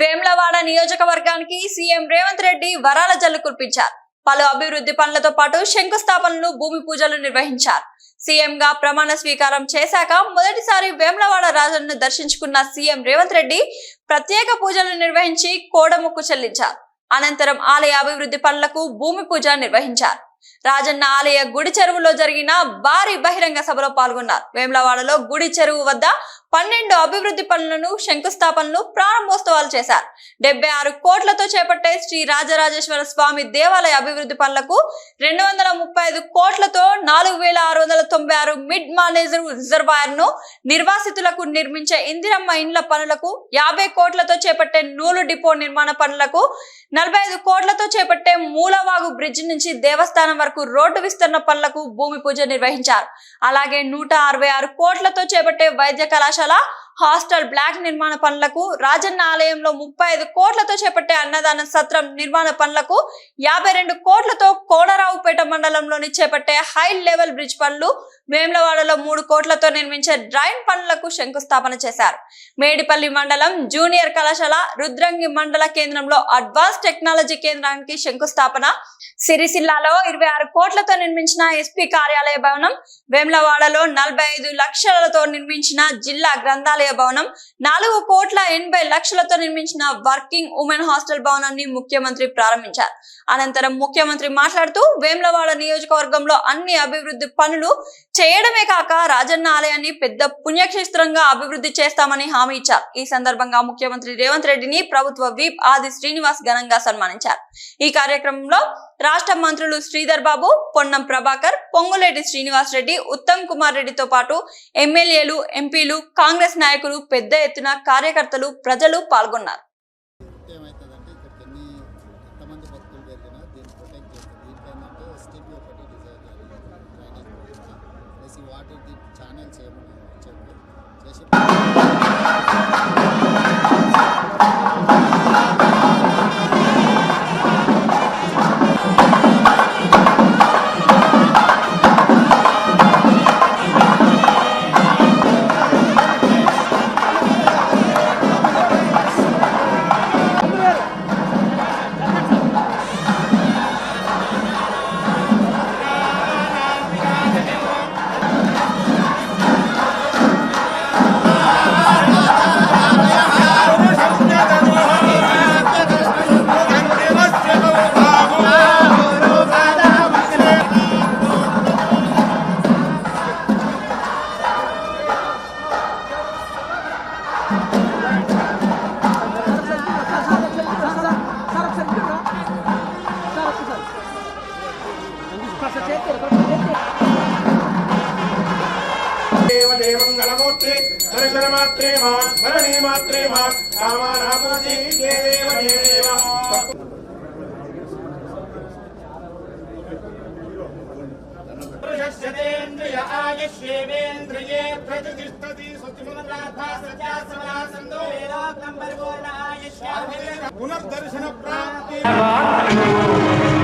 వేమ్లవాడ నియోజకవర్గానికి సీఎం రేవంత్ రెడ్డి వరాల జల్లు కురిపించారు. పలు అభివృద్ధి పనులతో పాటు శంకుస్థాపనలు భూమి పూజలు నిర్వహించారు. సీఎంగా ప్రమాణ స్వీకారం చేశాక మొదటిసారి వేమ్లవాడ రాజును దర్శించుకున్న సీఎం రేవంత్ రెడ్డి ప్రత్యేక పూజలు నిర్వహించి కోడముక్కు చెల్లించారు. అనంతరం ఆలయ అభివృద్ధి పనులకు భూమి పూజ నిర్వహించారు. రాజన్న ఆలయ గుడి చెరువులో జరిగిన భారీ బహిరంగ సభలో పాల్గొన్నారు. వేములవాడలో గుడి చెరువు వద్ద పన్నెండు అభివృద్ధి పనులను శంకుస్థాపనలు ప్రారంభోత్సవాలు చేశారు. డెబ్బై ఆరు కోట్లతో చేపట్టే శ్రీ రాజరాజేశ్వర స్వామి దేవాలయ అభివృద్ధి పనులకు రెండు వందల ముప్పై ఐదు కోట్లతో నాలుగు వేల ఆరు వందల తొంభై ఆరు మిడ్ మానేజర్ రిజర్వాయర్ను నిర్వాసితులకు నిర్మించే ఇందిరమ్మ ఇండ్ల పనులకు యాభై కోట్లతో చేపట్టే నూలు డిపో నిర్మాణ పనులకు నలభై ఐదు కోట్లతో చేపట్టే మూలవాగు బ్రిడ్జ్ నుంచి దేవస్థానం వరకు రోడ్డు విస్తరణ పనులకు భూమి పూజ నిర్వహించారు. అలాగే నూట అరవై ఆరు కోట్లతో చేపట్టే వైద్య కళాశాల चला హాస్టల్ బ్లాక్ నిర్మాణ పనులకు రాజన్న ఆలయంలో ముప్పై ఐదు కోట్లతో చేపట్టే అన్నదాన సత్రం నిర్మాణ పనులకు యాభై రెండు కోట్లతో కోడరావుపేట మండలంలోని చేపట్టే హై లెవెల్ బ్రిడ్జ్ పనులు వేములవాడలో మూడు కోట్లతో నిర్మించే డ్రైన్ పనులకు శంకుస్థాపన చేశారు. మేడిపల్లి మండలం జూనియర్ కళాశాల రుద్రంగి మండల కేంద్రంలో అడ్వాన్స్ టెక్నాలజీ కేంద్రానికి శంకుస్థాపన. సిరిసిల్లాలో ఇరవై ఆరు కోట్లతో నిర్మించిన ఎస్పీ కార్యాలయ భవనం వేములవాడలో నలభై ఐదు లక్షలతో నిర్మించిన జిల్లా గ్రంథాలయ భవనం. నాలుగు కోట్ల ఎనభై లక్షలతో నిర్మించిన వర్కింగ్ ఉమెన్ హాస్టల్ భవనాన్ని ముఖ్యమంత్రి ప్రారంభించారు. అనంతరం ముఖ్యమంత్రి మాట్లాడుతూ వేములవాడ నియోజకవర్గంలో అన్ని అభివృద్ధి పనులు చేయడమే కాక రాజన్న ఆలయాన్ని పెద్ద పుణ్యక్షేత్రంగా అభివృద్ధి చేస్తామని హామీ ఇచ్చారు. ఈ సందర్భంగా ముఖ్యమంత్రి రేవంత్ రెడ్డిని ప్రభుత్వ వీప్ ఆది శ్రీనివాస్ ఘనంగా సన్మానించారు. ఈ కార్యక్రమంలో రాష్ట్ర మంత్రులు శ్రీధర్ బాబు పొన్నం ప్రభాకర్ పొంగులేటి శ్రీనివాస్ రెడ్డి ఉత్తమ్ కుమార్ రెడ్డితో పాటు ఎమ్మెల్యేలు ఎంపీలు కాంగ్రెస్ నాయకులు పెద్ద ఎత్తున కార్యకర్తలు ప్రజలు పాల్గొన్నారు. మాత్రే మా స్మరణే మాత్రే మా కామానాపూర్తి దేవ దేవ. ప్రశస్యతేంద్రియ ఆయుష్యేవేంద్రియే ప్రతిష్టతి సుతిమునరాధా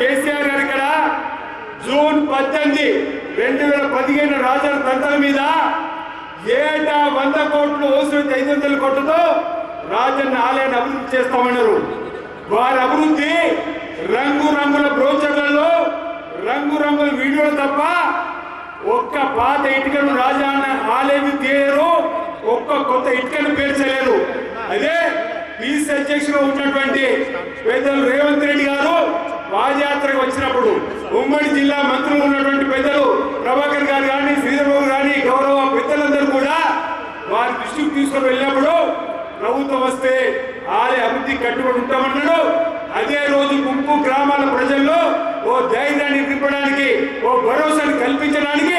కేసీఆర్ గారు ఇక్కడ జూన్ పద్దెనిమిది రెండు వేల పదిహేను రాజన్న తంత్రం మీద ఏటా వంద కోట్లు అవసరం ఐదు వందల కోట్లతో రాజన్న ఆలయాన్ని అభివృద్ధి చేస్తామన్నారు. వారి అభివృద్ధి రంగు రంగుల బ్రోచర్లలో రంగు రంగుల వీడియోలు తప్ప ఒక్క పాత ఇటుకను రాజాన్న ఆలయం తీయరు ఒక్క కొత్త ఇటుకను పేర్చలేరు. అదే పీసీ అధ్యక్షుడు ఉన్నటువంటి పెద్దలు రేవంత్ రెడ్డి గారు పాదయాత్రకు వచ్చినప్పుడు ఉమ్మడి జిల్లా మంత్రులు ఉన్నటువంటి పెద్దలు ప్రభాకర్ గారు కానీ శ్రీధర్బాబు కానీ గౌరవ పెద్దలందరూ కూడా వారి దృష్టికి తీసుకుని వెళ్ళినప్పుడు ప్రభుత్వం వస్తే ఆలయ అభివృద్ధి కట్టుబడి ఉంటామన్నాడు. అదే రోజు ముప్పు గ్రామాల ప్రజల్లో ఓ ధైర్యాన్ని నింపడానికి ఓ భరోసాని కల్పించడానికి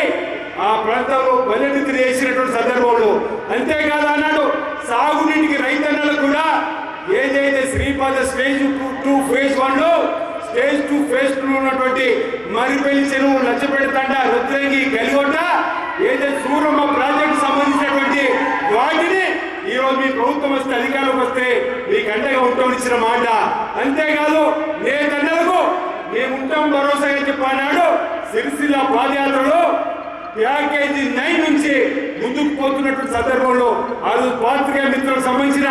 ఆ ప్రాంతంలో బలనిధి చేసినటువంటి సందర్భంలో అంతేకాదు అన్నాడు. సాగునీటికి రైతన్నలు కూడా ఏదైతే శ్రీపాద స్టేజ్ టూ ఫేజ్ వన్లో స్టేజ్ టూ ఫేజ్ టూ ఉన్నటువంటి మరిపల్లి చెరువు లచ్చపెడతండ రుద్రంగి గలిగొట్ట ఏదైతే సూరమ్మ ప్రాజెక్టు సంబంధించినటువంటి వాటిని ఈ రోజు మీ ప్రభుత్వం వస్తే అధికారంలోకి వస్తే మీకు అండగా ఉంటామని ఇచ్చిన మాట. అంతేకాదు నేతన్నలకు మేము ఉంటాం భరోసా అని చెప్పన్నాడు సిరిసిల్ల పాదయాత్రలో ప్యాకేజీ నైన్ నుంచి ముందుకు పోతున్నటువంటి సందర్భంలో ఆ రోజు పాత్రికేయ మిత్రులకు సంబంధించిన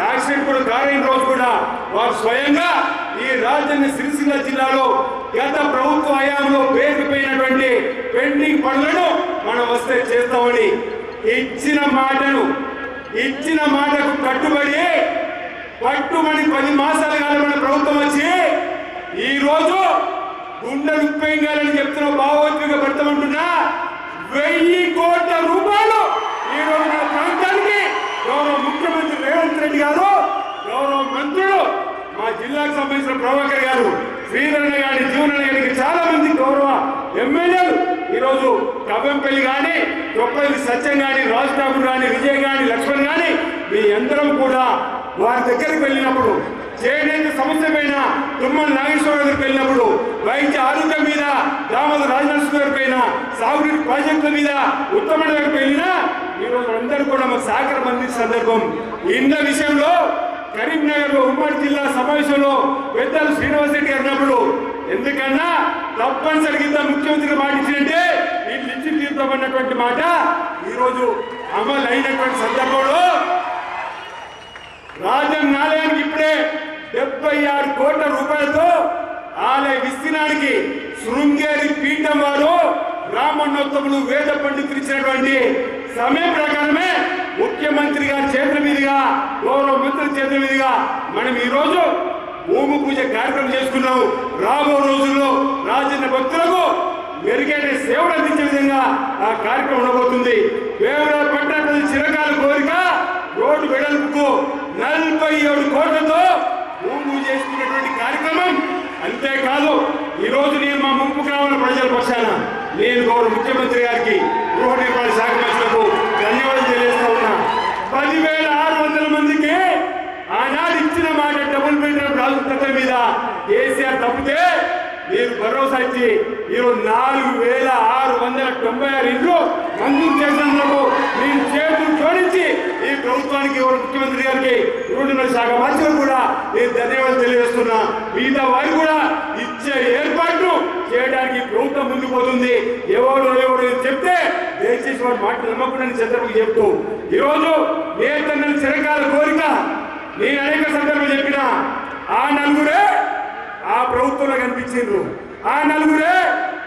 యాక్సిడెంట్ కూడా కారైన రోజు కూడా వారు స్వయంగా ఈ రాజధాని సిరిసిల్ల జిల్లాలో గత ప్రభుత్వ హయాంలో పేరుకుపోయినటువంటి పెండింగ్ పనులను మనం వస్తే చేస్తామని ఇచ్చిన మాటను ఇచ్చిన మాటకు కట్టుబడి పట్టుమని పది మాసాలు కాదు మన ప్రభుత్వం వచ్చి ఈరోజు గుండె ఉప్పేయాలని చెప్తున్న భావోద్వేగ భర్తమంటున్నా వెయ్యి కోట్ల రూపాయలు ఈ రోజు మన ప్రాంతానికి గౌరవ ముఖ్యమంత్రి రేవంత్ రెడ్డి గారు గౌరవ మంత్రులు మా జిల్లాకు సంబంధించిన ప్రభాకర్ గారు శ్రీధరణ గారి జీవన గారికి చాలా మంది గౌరవ ఎమ్మెల్యేలు. ఈరోజు కవ్వంపల్లి కానీ గొప్పల్లి సత్యం కానీ రాజ్ ఠాకూర్ కానీ విజయ్ కానీ లక్ష్మణ్ కానీ మీ అందరం కూడా వారి దగ్గరికి వెళ్ళినప్పుడు చేనేత సమస్య పైన తుమ్మల నాగేశ్వరరావు గారికి వెళ్ళినప్పుడు వైద్య ఆరోగ్యం మీద దామోదర రాజనరసింహ గారి పైన సాగునీటి ప్రాజెక్టుల మీద ఉత్తమ గారికి వెళ్ళినా ఈరోజు అందరూ కూడా మాకు సహకారం అందించిన సందర్భం. ఇంత విషయంలో కరీంనగర్లో ఉమ్మడి జిల్లా సమావేశంలో పెద్దలు శ్రీనివాస్ రెడ్డి గారు ఎందుకన్నా తప్పనిసరి కింద ముఖ్యమంత్రి మాట ఇచ్చినట్టే వీళ్ళు ఇచ్చి తీర్థమన్నటువంటి మాట ఈరోజు అమలు అయినటువంటి సందర్భంలో రాజన్ ఆలయానికి ఇప్పుడే డెబ్బై ఆరు కోట్ల రూపాయలతో ఆలయ విస్తీర్ణానికి శృంగేరి పీఠం వారు బ్రాహ్మణోత్తములు వేద పండితులు ఇచ్చినటువంటి సమయం ప్రకారమే ముఖ్యమంత్రి గారి చేతుల మీదుగా గౌరవ మంత్రుల చేతుల మీదుగా మనం ఈ రోజు భూమి పూజ కార్యక్రమం చేసుకున్నాం. రాబో రోజుల్లో రాజన్న భక్తులకు మెరుగైన సేవలు అందించే విధంగా ఆ కార్యక్రమం ఉండబోతుంది. వేవరాల పట్టణ చిరకాల కోరిక రోడ్డు వెడల్పుకు నలభై ఏడు కోట్లతో భూమి చేసుకున్నటువంటి కార్యక్రమం అంతేకాదు ఈ రోజు నేను మా ముంపు గ్రామాల ప్రజల పక్షాన నేను గౌరవ ముఖ్యమంత్రి గారికి గృహ నిర్మాణ శాఖ మంత్రులకు ధన్యవాదాలు తెలియజేస్తా ఉన్నా. పదివేల ఆరు వందల మందికి ఆనాడు ఇచ్చిన మాట డబుల్ బెడ్రూమ్ రాజు మీద కేసీఆర్ తప్పితే మీరు భరోసా ఇచ్చి ఈరోజు నాలుగు వేల ఆరు వందల తొంభై ఆరు ఇండ్లు మంజూరు చేసినందుకు మీరు చేతులు జోడించి ఈ ప్రభుత్వానికి ముఖ్యమంత్రి గారికి రోడ్డు శాఖ మంత్రులు కూడా నేను ధన్యవాదాలు తెలియజేస్తున్నా. మిగతా వారు కూడా ఇచ్చే ఏర్పాట్లు చేయడానికి ప్రభుత్వం ముందుకు పోతుంది. ఎవరు ఎవరు చెప్తే దయచేసి వారి మాట నమ్మకుండా చంద్రబాబు చెప్తూ. ఈరోజు నేతన్న చిరకాల కోరిక నేను అనేక సందర్భాలు చెప్పిన ఆ నలుగురే ఆ ప్రభుత్వంలో కనిపించిండ్రు. ఆ నలుగురే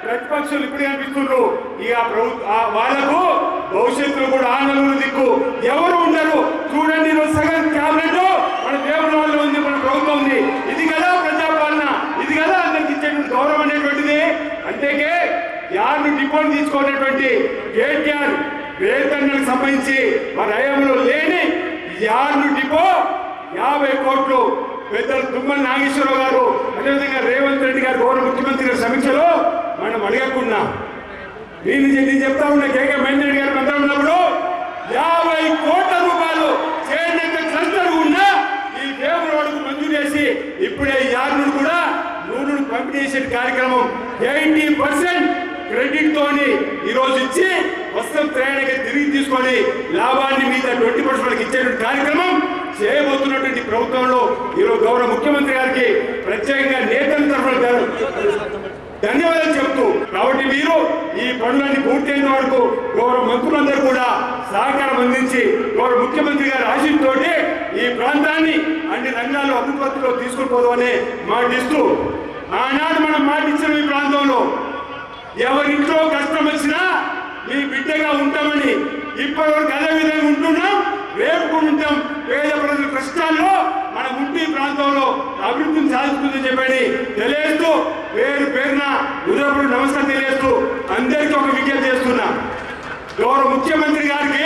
ప్రతిపక్షులు ఇప్పుడు కనిపిస్తుండ్రు. ఇక ప్రభుత్వ ఆ వాళ్ళకు భవిష్యత్తులో కూడా ఆ నలుగురు దిక్కు ఎవరు ఉండరు. చూడండి ఈరోజు సగం క్యాబినెట్ మన దేవుని వాళ్ళు ఉంది మన ప్రభుత్వం ఉంది. ఇది కదా ప్రజాపాలన ఇది కదా అందరికి ఇచ్చేటువంటి గౌరవం అనేటువంటిది. అంతేకే యార్ను డిపోని తీసుకునేటువంటి కేటీఆర్ వేతనాలకు సంబంధించి మన హయాంలో లేని యార్ను డిపో యాభై కోట్లు పెద్దలు తుమ్మల నాగేశ్వరరావు గారు అదేవిధంగా రేవంత్ రెడ్డి గారు గౌరవ ముఖ్యమంత్రి గారి సమీక్షలో మనం అడగకుండా నేను నేను చెప్తా ఉన్నా కేకే మహేందర్ రెడ్డి గారు మంత్రం ఉన్నప్పుడు యాభై కోట్ల రూపాయలు చేనేత క్లస్టర్ ఉన్నా ఈ దేవరవాడకు మంజూరు చేసి ఇప్పుడే ఈ యార్ను కూడా నూనెను పంపిణీ చేసే కార్యక్రమం ఎయిటీ పర్సెంట్ క్రెడిట్ తోని ఈరోజు ఇచ్చి వస్త్రం ప్రయాణిక తిరిగి తీసుకొని లాభాన్ని మీద ట్వంటీ పర్సెంట్ వాళ్ళకి ఇచ్చేటువంటి కార్యక్రమం చేయబోతున్నటువంటి ప్రభుత్వంలో ఈరోజు గౌరవ ముఖ్యమంత్రి గారికి ప్రత్యేకంగా నేతల తరఫున ధన్యవాదాలు చెప్తూ కాబట్టి మీరు ఈ పనులన్నీ పూర్తయిన వరకు గౌరవ మంత్రులందరూ కూడా సహకారం అందించి గౌరవ ముఖ్యమంత్రి గారి ఆశీస్సుతోటి ఈ ప్రాంతాన్ని అన్ని రంగాల్లో అభివృద్ధిలో తీసుకుని పోదామని మాటిస్తూ ఆనాడు మనం మాటిచ్చిన ఈ ప్రాంతంలో ఎవరింట్లో కష్టం వచ్చినా మీ బిడ్డగా ఉంటామని ఇప్పటి వరకు అదే విధంగా ఉంటున్నాం రేపు ఉంటాం. పేద ప్రజల కష్టాల్లో మన ఉంటి ప్రాంతంలో అభివృద్ధిని సాధిస్తుందని చెప్పని తెలియజేస్తూ పేరు పేరున ఉదయపుడు నమస్కారం తెలియజేస్తూ అందరికీ ఒక విజ్ఞప్తి చేస్తున్నా. గౌరవ ముఖ్యమంత్రి గారికి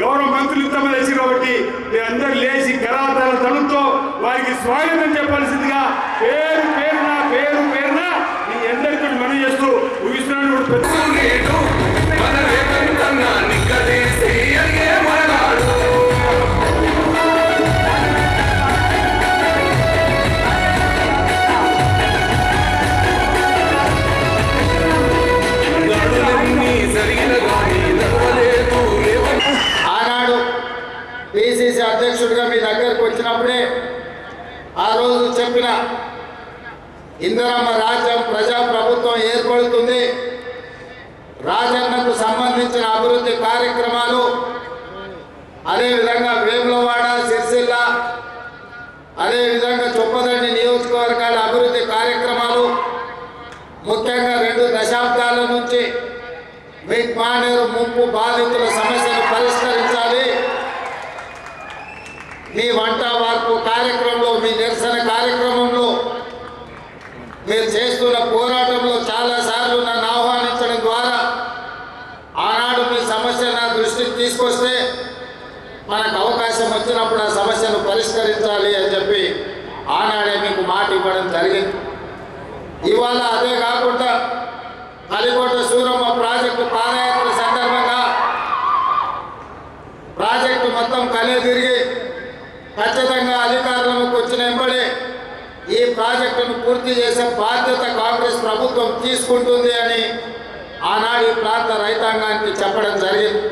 గౌరవ మంత్రులు ఇంతమంది వచ్చి కాబట్టి మీరందరూ లేచి కరాతాల తనుతో వారికి స్వాగతం చెప్పాల్సిందిగా పేరు పేరున పేరు పేరున మీ అందరికీ మనం చేస్తూ ఊహిస్తున్నాను పరిష్కరించాలి అని చెప్పి ఆనాడే మీకు మాట ఇవ్వడం జరిగింది. ఇవాళ అదే కాకుండా కలికోట సూరమ్మ ప్రాజెక్టు పాదయాత్ర సందర్భంగా ప్రాజెక్టు మొత్తం కలే తిరిగి ఖచ్చితంగా అధికారంలోకి వచ్చిన వెంబడే ఈ ప్రాజెక్టును పూర్తి చేసే బాధ్యత కాంగ్రెస్ ప్రభుత్వం తీసుకుంటుంది అని ఆనాడు ఈ ప్రాంత రైతాంగానికి చెప్పడం జరిగింది.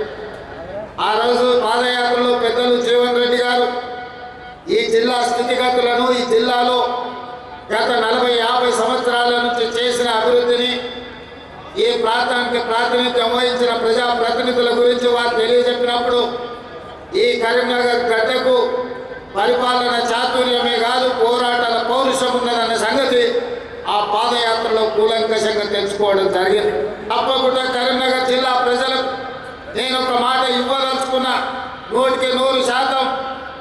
ఆ రోజు పాదయాత్రలో పెద్దలు జీవన్ రెడ్డి గారు ఈ జిల్లా స్థితిగతులను ఈ జిల్లాలో గత నలభై యాభై సంవత్సరాల నుంచి చేసిన అభివృద్ధిని ఈ ప్రాంతానికి ప్రాతినిధ్యం వహించిన ప్రజా ప్రతినిధుల గురించి వారు తెలియజెప్పినప్పుడు ఈ కరీంనగర్ గడ్డకు పరిపాలన చాతుర్యమే కాదు పోరాటాల పౌరుషం ఉన్నదన్న సంగతి ఆ పాదయాత్రలో కూలంకషంగా తెలుసుకోవడం జరిగింది. తప్పకుండా కరీంనగర్ జిల్లా ప్రజలకు నేను ఒక మాట ఇవ్వదలుచుకున్న. నూటికి నూరు శాతం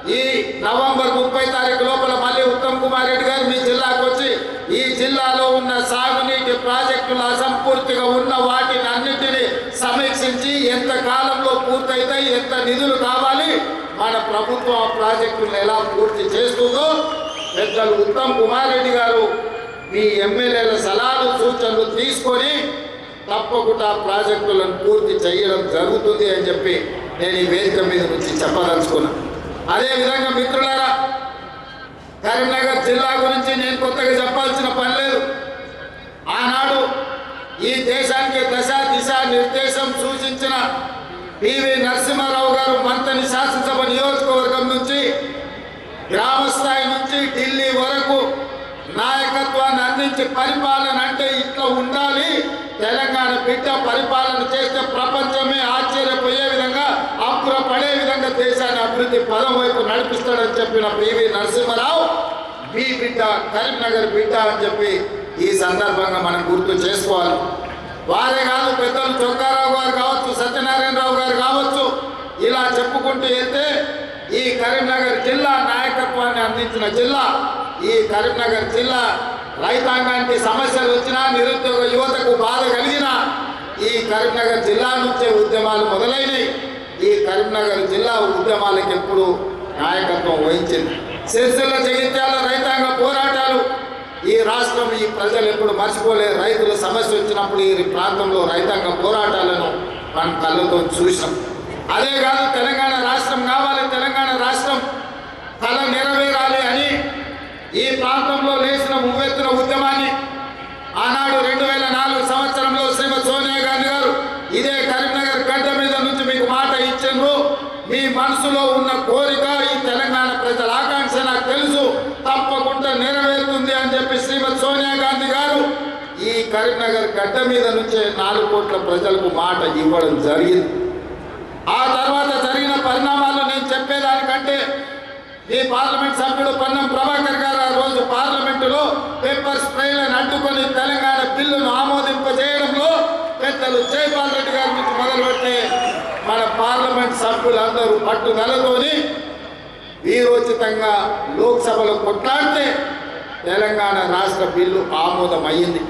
ఈ నవంబర్ ముప్పై తారీఖు లోపల మళ్ళీ ఉత్తమ్ కుమార్ రెడ్డి గారు మీ జిల్లాకు వచ్చి ఈ జిల్లాలో ఉన్న సాగునీటి ప్రాజెక్టులు అసంపూర్తిగా ఉన్న వాటిని అన్నింటినీ సమీక్షించి ఎంత కాలంలో పూర్తయితాయి ఎంత నిధులు కావాలి మన ప్రభుత్వం ఆ ప్రాజెక్టులను ఎలా పూర్తి చేస్తుందో పెద్దలు ఉత్తమ్ కుమార్ రెడ్డి గారు మీ ఎమ్మెల్యేల సలహాలు సూచనలు తీసుకొని తప్పకుండా ఆ ప్రాజెక్టులను పూర్తి చేయడం జరుగుతుంది అని చెప్పి నేను ఈ వేదిక మీద నుంచి చెప్పదలుచుకున్నాను అదేవిధంగా మిత్రులారా కరీంనగర్ జిల్లా గురించి నేను కొత్తగా చెప్పాల్సిన పని లేదు. ఆనాడు ఈ దేశానికి దశ దిశ నిర్దేశం సూచించిన పివి నరసింహారావు గారు మంతని శాసనసభ నియోజకవర్గం నుంచి గ్రామ స్థాయి నుంచి ఢిల్లీ వరకు నాయకత్వాన్ని అందించి పరిపాలన అంటే ఇట్లా ఉండాలి. తెలంగాణ బిడ్డ పరిపాలన చేస్తే ప్రపంచమే ఆశ్చర్య విధంగా దేశాన్ని అభివృద్ధి పదం వైపు నడిపిస్తాడని చెప్పిన పివి నరసింహారావు మీ బిడ్డ కరీంనగర్ బిడ్డ అని చెప్పి ఈ సందర్భంగా మనం గుర్తు చేసుకోవాలి. వారే కాదు పెద్దలు చొక్కారావు గారు కావచ్చు సత్యనారాయణరావు గారు కావచ్చు ఇలా చెప్పుకుంటూ వెళ్తే ఈ కరీంనగర్ జిల్లా నాయకత్వాన్ని అందించిన జిల్లా ఈ కరీంనగర్ జిల్లా రైతాంగానికి సమస్యలు వచ్చినా నిరుద్యోగ యువతకు బాధ కలిగినా ఈ కరీంనగర్ జిల్లా నుంచే ఉద్యమాలు మొదలైనవి ఈ కరీంనగర్ జిల్లా ఉద్యమాలకు ఎప్పుడు నాయకత్వం వహించింది. సిరిసిల్ల జగిత్యాల రైతాంగ పోరాటాలు. ఈ రాష్ట్రం ఈ ప్రజలు ఎప్పుడు మర్చిపోలేదు రైతుల సమస్య వచ్చినప్పుడు ఈ ప్రాంతంలో రైతాంగ పోరాటాలను మనం కళ్ళతో చూసాం అదే కాదు తెలంగాణ రాష్ట్రం కావాలి తెలంగాణ రాష్ట్రం కళ నెరవేరాలి అని ఈ ప్రాంతంలో లేచిన ఉవ్వెత్తున ఉద్యమాన్ని ఆనాడు రెండు వేల నాలుగు సంవత్సరంలో శ్రీమతి సోనియా గాంధీ గారు ఇదే కరీంనగర్ గడ్డ మీద నుంచి మీకు మాట ఇచ్చిండ్రు మీ మనసులో ఉన్న కోరిక ఈ తెలంగాణ ప్రజల ఆకాంక్ష నాకు తెలుసు తప్పకుండా నెరవేరుతుంది అని చెప్పి శ్రీమతి సోనియా గాంధీ గారు ఈ కరీంనగర్ గడ్డ మీద నుంచే నాలుగు కోట్ల ప్రజలకు మాట ఇవ్వడం జరిగింది. ఆ తర్వాత జరిగిన పరిణామాలు నేను చెప్పేదానికంటే ఈ పార్లమెంట్ సభ్యుడు పన్నం ప్రభాకర్ గారు ఆ రోజు పార్లమెంటులో పేపర్ స్ప్రేలను అడ్డుకొని తెలంగాణ బిల్లును ఆమోదింపజేయడంలో పెద్దలు జైపాల్ రెడ్డి గారి నుంచి మొదలుపెట్టే మన పార్లమెంట్ సభ్యులందరూ పట్టుదలతోని వీరోచితంగా లోక్సభలో కొట్లాడితే తెలంగాణ రాష్ట్ర బిల్లు ఆమోదం అయ్యింది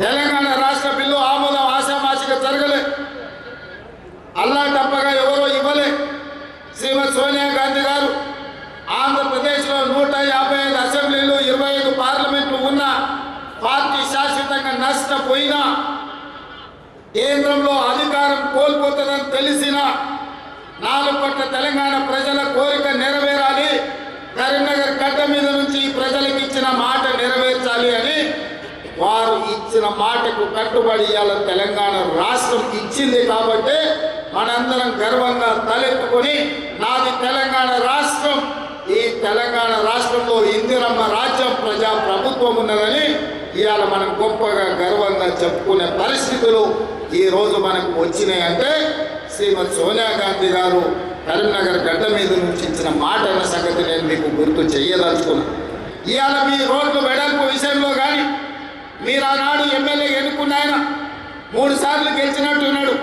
తెలంగాణ రాష్ట్ర బిల్లు ఆమోదం ఆశామాసిక జరగలే. అల్లా తప్పగా ఎవరో ఇవ్వలే. శ్రీమతి సోనియా గాంధీ గారు ఆంధ్రప్రదేశ్లో నూట యాభై ఐదు అసెంబ్లీలు ఇరవై ఐదు పార్లమెంట్లు ఉన్న పార్టీ శాశ్వతంగా నష్టపోయినా కేంద్రంలో అధికారం కోల్పోతుందని తెలిసిన నాలుగు పట్ల తెలంగాణ ప్రజల కోరిక నెరవేరాలి. కరీంనగర్ గడ్డ మీద నుంచి ఈ ప్రజలకు ఇచ్చిన మాట ఇచ్చిన మాటకు కట్టుబడి ఇవాళ తెలంగాణ రాష్ట్రం ఇచ్చింది కాబట్టి మనందరం గర్వంగా తలెత్తుకొని నాది తెలంగాణ రాష్ట్రం ఈ తెలంగాణ రాష్ట్రంలో ఇందిరమ్మ రాజ్యం ప్రజా ప్రభుత్వం ఉన్నదని ఇవాళ మనం గొప్పగా గర్వంగా చెప్పుకునే పరిస్థితులు ఈ రోజు మనకు వచ్చినాయి అంటే శ్రీమతి సోనియా గాంధీ గారు కరీంనగర్ గడ్డ మీద నుంచి ఇచ్చిన మాట అన్న సంగతి నేను మీకు గుర్తు చేయదలుచుకున్నాను ఇవాళ మీ రోడ్లు వెడల్పు విషయంలో కానీ మీరు ఆనాడు ఎమ్మెల్యే ఎన్నుకున్న ఆయన మూడు సార్లు గెలిచినట్టున్నాడు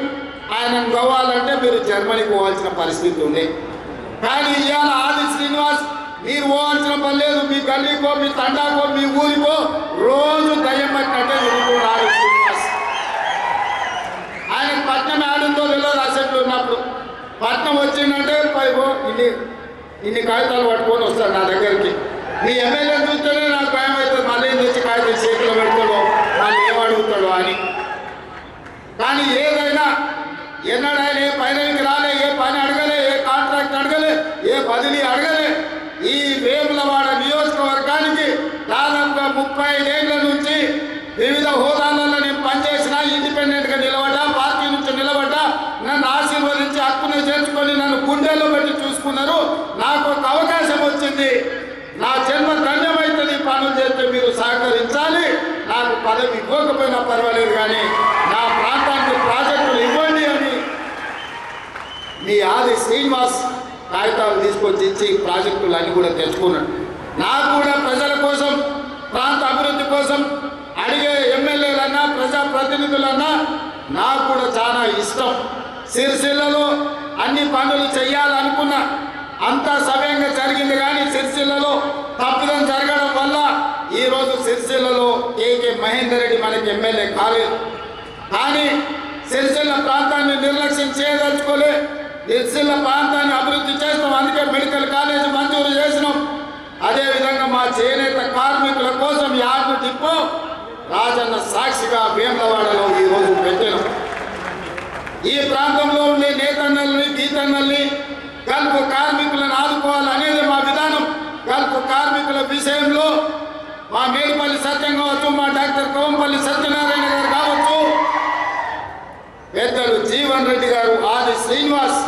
ఆయనను గవ్వాలంటే మీరు జర్మనీకి పోవాల్సిన పరిస్థితి ఉంది. కానీ ఇవాళ ఆది శ్రీనివాస్ మీరు పోవాల్సిన పని లేదు. మీ గల్లీకో మీ తండాకో మీ ఊరికో రోజు దయ్యం పట్టినట్టే తిరుగుతున్నాడు ఆది శ్రీనివాస్. ఆయన పట్నం ఆడిందో తెలియదు అసెంబ్లీ ఉన్నప్పుడు. పట్నం వచ్చిందంటే పైపో ఇన్ని ఇన్ని కాగితాలు పట్టుకొని వస్తాడు నా దగ్గరికి. మీ ఎమ్మెల్యే చూస్తేనే నాకు భయం అవుతుంది. మళ్ళీ వచ్చి తెచ్చి కాగితం చేతిలో పెడతాడో మళ్ళీ ఏం అడుగుతాడో అని. కానీ ఏదైనా ఎన్నడైనా ఏ పైనకి రాలే ఏ పని అడగలే ఏ కాంట్రాక్ట్ అడగలే ఏ బదిలీ అడగలే ఈ వేములవాడ నియోజకవర్గానికి దాదాపుగా ముప్పై ఏళ్ళ నుంచి వివిధ హోదాలలో నేను పనిచేసిన ఇండిపెండెంట్గా నిలబడ్డా పార్టీ నుంచి నిలబడ్డా నన్ను ఆశీర్వదించి హక్కును చేర్చుకొని నన్ను గుండెల్లో పెట్టి చూసుకున్నారు. నాకు ఒక అవకాశం వచ్చింది నా జన్మ ధన్యమైతుంది ఈ పనులు చేస్తే మీరు సహకరించాలి నాకు పదవి ఇవ్వకపోయినా పర్వాలేదు కానీ నా ప్రాంతానికి ప్రాజెక్టులు ఇవ్వండి అని మీ ఆది శ్రీనివాస్ కాగితాలు తీసుకొచ్చి ఇచ్చి ప్రాజెక్టులు అన్ని కూడా తెచ్చుకున్నాడు. నాకు కూడా ప్రజల కోసం ప్రాంత అభివృద్ధి కోసం అడిగే ఎమ్మెల్యేలన్నా ప్రజాప్రతినిధులన్నా నాకు కూడా చాలా ఇష్టం. సిరిసిల్లలో అన్ని పనులు చేయాలనుకున్నా అంతా సవ్యంగా జరిగింది కానీ సిరిసిల్లలో తప్పిదం జరగడం వల్ల ఈరోజు సిరిసిల్లలో కేకే మహేందర్ రెడ్డి మనకి ఎమ్మెల్యే కాలేదు కానీ సిరిసిల్ల ప్రాంతాన్ని నిర్లక్ష్యం చేయదలుచుకోలే. సిరిసిల్ల ప్రాంతాన్ని అభివృద్ధి చేస్తాం. అందుకే మెడికల్ కాలేజ్ మంజూరు చేసినాం. అదేవిధంగా మా చేనేత కార్మికుల కోసం యార్డు తిప్పు రాజన్న సాక్షిగా వేమలవాడలో ఈరోజు పెట్టినాం. ఈ ప్రాంతంలో ఉండే నేతన్నల్ని గీతన్నల్ని గల్ఫ్ కార్మికులను ఆదుకోవాలనేది మా విధానం. గల్ఫ్ కార్మికుల విషయంలో సత్యం కావచ్చు మా డాక్టర్ కోంపల్లి సత్యనారాయణ గారు కావచ్చు. పెద్దలు జీవన్ రెడ్డి గారు ఆది శ్రీనివాస్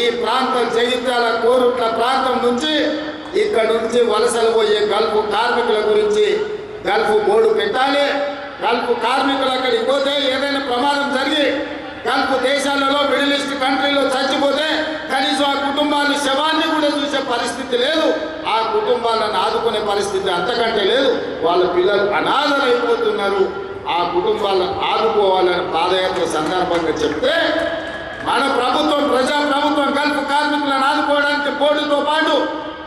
ఈ ప్రాంతం జగిత్యాల కోరుట్ల ప్రాంతం నుంచి ఇక్కడ నుంచి వలసలు పోయే గల్ఫ్ కార్మికుల గురించి గల్ఫ్ బోర్డు పెట్టాలి. గల్ఫ్ కార్మికులు అక్కడికి పోతే ఏదైనా ప్రమాదం జరిగి గల్ఫ్ దేశాలలో మిడిల్ ఈస్ట్ కంట్రీలో చచ్చిపోతే కనీసం ఆ కుటుంబాన్ని శవాన్ని చూసే పరిస్థితి లేదు. ఆ కుటుంబాలను ఆదుకునే పరిస్థితి అంతకంటే లేదు. వాళ్ళ పిల్లలు అనాథలైపోతున్నారు. ఆ కుటుంబాలను ఆదుకోవాలని పాదయాత్ర సందర్భంగా చెప్తే మన ప్రభుత్వం ప్రజా ప్రభుత్వం గల్ఫ్ కార్మికులను ఆదుకోవడానికి బోర్డుతో పాటు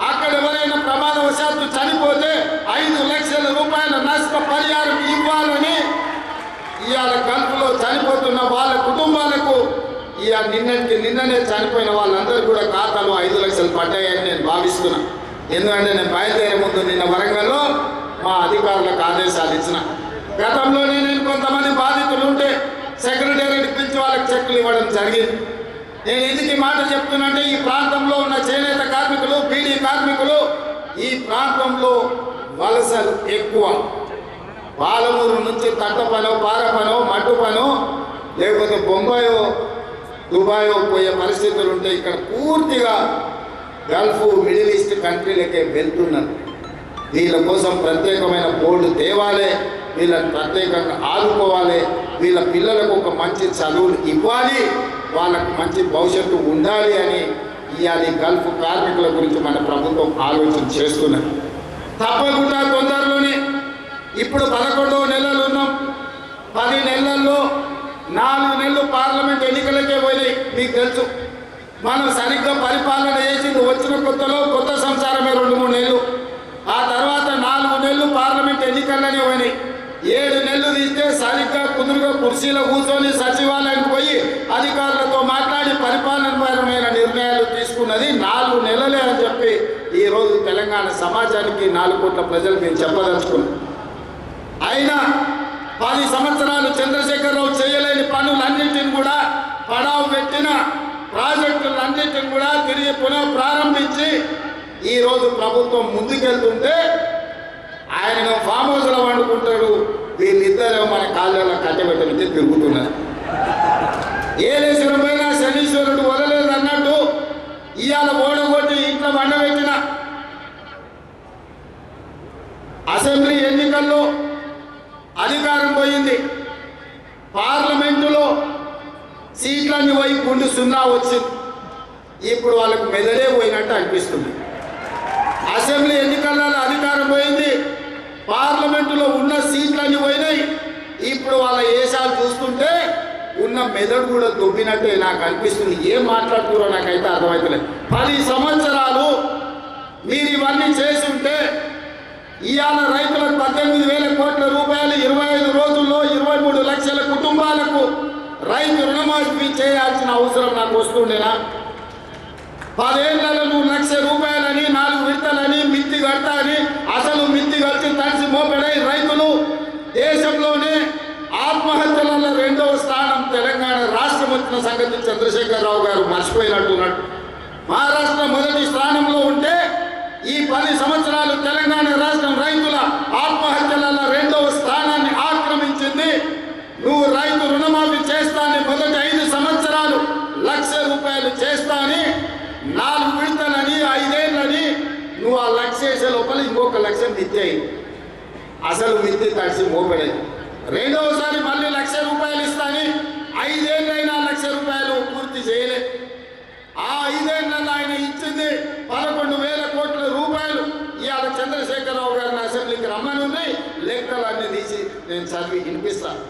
అక్కడ ఎవరైనా ప్రమాదవశాత్తు చనిపోతే ఐదు లక్షల రూపాయల నష్ట పరిహారం ఇవ్వాలని ఇవాళ గల్ఫ్లో చనిపోతున్న వాళ్ళ కుటుంబాలకు ఈ నిన్నటికి నిన్ననే చనిపోయిన వాళ్ళందరూ కూడా ఖాతాలో ఐదు లక్షలు పడ్డాయని నేను భావిస్తున్నా. ఎందుకంటే నేను బయలుదేరే ముందు నిన్న వరంగల్లో మా అధికారులకు ఆదేశాలు ఇచ్చిన. గతంలోనే నేను కొంతమంది బాధితులు ఉంటే సెక్రటేరియట్ పిలిచి వాళ్ళకి చెక్కులు ఇవ్వడం జరిగింది. నేను ఎందుకు మాట చెప్తున్నంటే ఈ ప్రాంతంలో ఉన్న చేనేత కార్మికులు బీడీ కార్మికులు ఈ ప్రాంతంలో వలసలు ఎక్కువ. పాలమూరు నుంచి తట్ట పనో పార పనో మట్టు పనో లేకపోతే బొంబాయో దుబాయ్లో పోయే పరిస్థితులు ఉంటే ఇక్కడ పూర్తిగా గల్ఫ్ మిడిల్ ఈస్ట్ కంట్రీలకే వెళ్తున్నారు. వీళ్ళ కోసం ప్రత్యేకమైన బోర్డు తేవాలి వీళ్ళని ప్రత్యేకంగా ఆదుకోవాలి వీళ్ళ పిల్లలకు ఒక మంచి చదువులు ఇవ్వాలి వాళ్ళకు మంచి భవిష్యత్తు ఉండాలి అని ఇవాళ గల్ఫ్ కార్మికుల గురించి మన ప్రభుత్వం ఆలోచన చేస్తున్నది. తప్పకుండా తొందరలోనే ఇప్పుడు పదకొండవ నెలలు ఉన్నాం. పది నెలల్లో నాలుగు నెలలు పార్లమెంట్ ఎన్నిక పోయినాయి మీకు తెలుసు? మనం సరిగ్గా పరిపాలన చేసింది వచ్చిన కొత్తలో కొత్త సంసారమే రెండు మూడు నెలలు. ఆ తర్వాత నాలుగు నెలలు పార్లమెంట్ ఎన్నికల్లోనే పోయినాయి. ఏడు నెలలు తీస్తే సరిగ్గా కుదురుగా కుర్చీలో కూర్చొని సచివాలయానికి పోయి అధికారులతో మాట్లాడి పరిపాలనపరమైన నిర్ణయాలు తీసుకున్నది నాలుగు నెలలే అని చెప్పి ఈరోజు తెలంగాణ సమాజానికి నాలుగు కోట్ల ప్రజలు మేము చెప్పదలుచుకున్నాం. అయినా పది సంవత్సరాలు చంద్రశేఖరరావు చేయలేని పనులన్నింటిని కూడా పడావు పెట్టిన ప్రాజెక్టులన్నింటిని కూడా తిరిగి పునః ప్రారంభించి ఈరోజు ప్రభుత్వం ముందుకెళ్తుంటే ఆయన ఫామ్ హౌస్లో వండుకుంటాడు. వీళ్ళిద్దరూ మన కాళ్ళలో కట్టబెట్టడానికి తిరుగుతున్నారు. ఏలేశ్వరం పైన శనీశ్వరుడు వదలేదు అన్నట్టు ఇవాళ ఓడగొట్టి ఇంట్లో వండబెట్టిన అసెంబ్లీ ఎన్నికల్లో అధికారం పోయింది. పార్లమెంటులో సీట్లన్నీ పోయి గుండు సున్నా వచ్చింది ఇప్పుడు వాళ్ళకు మెదడే పోయినట్టు అనిపిస్తుంది. అసెంబ్లీ ఎన్నికలలో అధికారం పోయింది. పార్లమెంటులో ఉన్న సీట్లన్నీ పోయినాయి. ఇప్పుడు వాళ్ళ ఏషాలు చూస్తుంటే ఉన్న మెదడు కూడా దొబ్బినట్టే నాకు అనిపిస్తుంది. ఏం మాట్లాడుతున్నారో నాకైతే అర్థమవుతలేదు పది సంవత్సరాలు మీరు ఇవన్నీ చేస్తుంటే ఇవాళ రైతులకు పద్దెనిమిది వేల కోట్ల రూపాయలు ఇరవై ఐదు రోజుల్లో ఇరవై మూడు లక్షల కుటుంబాలకు రైతు రుణమాఫీ చేయాల్సిన అవసరం నాకు వస్తుండేనా? పదేళ్ళలో నువ్వు లక్ష రూపాయలని నాలుగు విడతలని మిత్తి కడతా అని అసలు మిత్తి కలిసి తడిసి మోపెడై రైతులు దేశంలోనే ఆత్మహత్యలలో రెండవ స్థానం తెలంగాణ రాష్ట్రం వచ్చిన సంగతి చంద్రశేఖరరావు గారు మర్చిపోయినట్టున్నాడు. మహారాష్ట్ర మొదటి స్థానంలో ఉంటే ఈ పది సంవత్సరాలు తెలంగాణ రాష్ట్రం రైతుల ఆత్మహత్యలలో రెండవ స్థానాన్ని ఆక్రమించింది నువ్వు రైతు రుణమాఫీ చేస్తానే మొదటి ఐదు సంవత్సరాలు లక్ష రూపాయలు చేస్తాని నాలుగు విడతలని ఐదేళ్ళని నువ్వు ఆ లక్ష వేసే లోపల ఇంకొక లక్ష మిత్తి. అసలు మిత్తి తడిసి మోపడే రెండవసారి మళ్ళీ లక్ష రూపాయలు ఇస్తాని ఐదేళ్ళైనా లక్ష రూపాయలు పూర్తి చేయలే. ఆ ఐదేళ్ళలో ఆయన ఇచ్చింది పదకొండు వేల కోట్ల రూపాయలు. ఇవాళ చంద్రశేఖరరావు గారిని అసెంబ్లీకి రమ్మనుంది లెక్కలన్నీ తీసి నేను చదివి వినిపిస్తాను